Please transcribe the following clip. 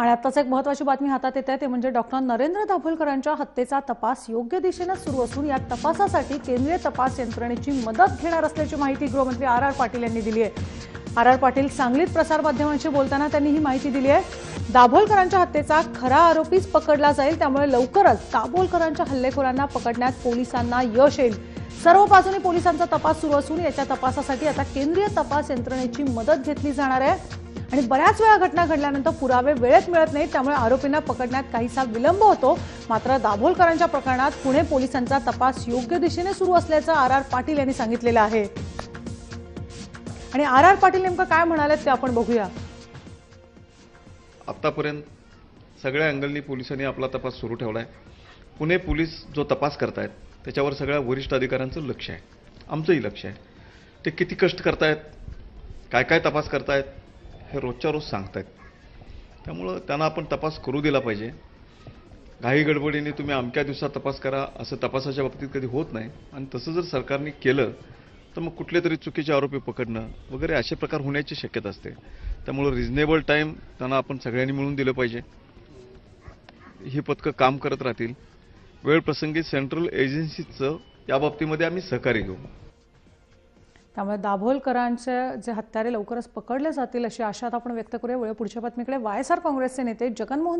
आणि आत्ताच एक महत्वाची बातमी हातात येते ते म्हणजे डॉक्टर नरेंद्र दाभोलकरांच्या हत्येचा तपास योग्य दिशेनं सुरू असून या तपासासाठी केंद्रीय तपास यंत्रणेची मदत घेणार असल्याची माहिती गृहमंत्री आर आर पाटील यांनी दिली आहे. आर आर पाटील सांगलीत प्रसारमाध्यमांशी बोलताना त्यांनी ही माहिती दिली आहे. दाभोलकरांच्या हत्येचा खरा आरोपीच पकडला जाईल त्यामुळे लवकरच दाभोलकरांच्या हल्लेखोरांना पकडण्यात पोलिसांना यश येईल. सर्व बाजूने पोलिसांचा तपास सुरू असून याच्या तपासासाठी आता केंद्रीय तपास यंत्रणेची मदत घेतली जाणार आहे. आणि बऱ्याच वेळा घटना घडल्यानंतर पुरावे वेळेत मिळत नाहीत त्यामुळे आरोपींना पकडण्यात काहीसा विलंब होतो. मात्र दाभोलकरांच्या प्रकरणात पुणे पोलिसांचा तपास योग्य दिशेने सुरू असल्याचं आर आर पाटील यांनी सांगितलेलं आहे. आणि आर आर पाटील नेमकं काय म्हणाले ते आपण बघूया. आत्तापर्यंत सगळ्या अँगलनी पोलिसांनी आपला तपास सुरू ठेवला आहे पुणे पोलीस जो तपास करतायत त्याच्यावर सगळ्या वरिष्ठ अधिकाऱ्यांचं लक्ष आहे. आमचंही लक्ष आहे. ते किती कष्ट करतायत काय काय तपास करतायत हे रोजच्या रोज सांगतायत. त्यामुळं त्यांना आपण तपास करू दिला पाहिजे. घाई गडबडीने तुम्ही अमक्या दिवसात तपास करा असं तपासाच्या बाबतीत कधी होत नाही. आणि तसं जर सरकारने केलं तर मग कुठले तरी चुकीचे आरोपी पकडणं वगैरे असे प्रकार होण्याची शक्यता असते. त्यामुळं रिझनेबल टाईम त्यांना आपण सगळ्यांनी मिळून दिलं पाहिजे. ही पथकं काम करत राहतील. वेळ प्रसंगी सेंट्रल एजन्सीचं या बाबतीमध्ये आम्ही सहकार्य घेऊ. त्यामुळे दाभोलकरांचे जे हत्यारे लवकरच पकडले जातील अशी आशा आता आपण व्यक्त करूया. वेळ पुढच्या बातमीकडे वाय एस आर काँग्रेसचे नेते जगनमोहन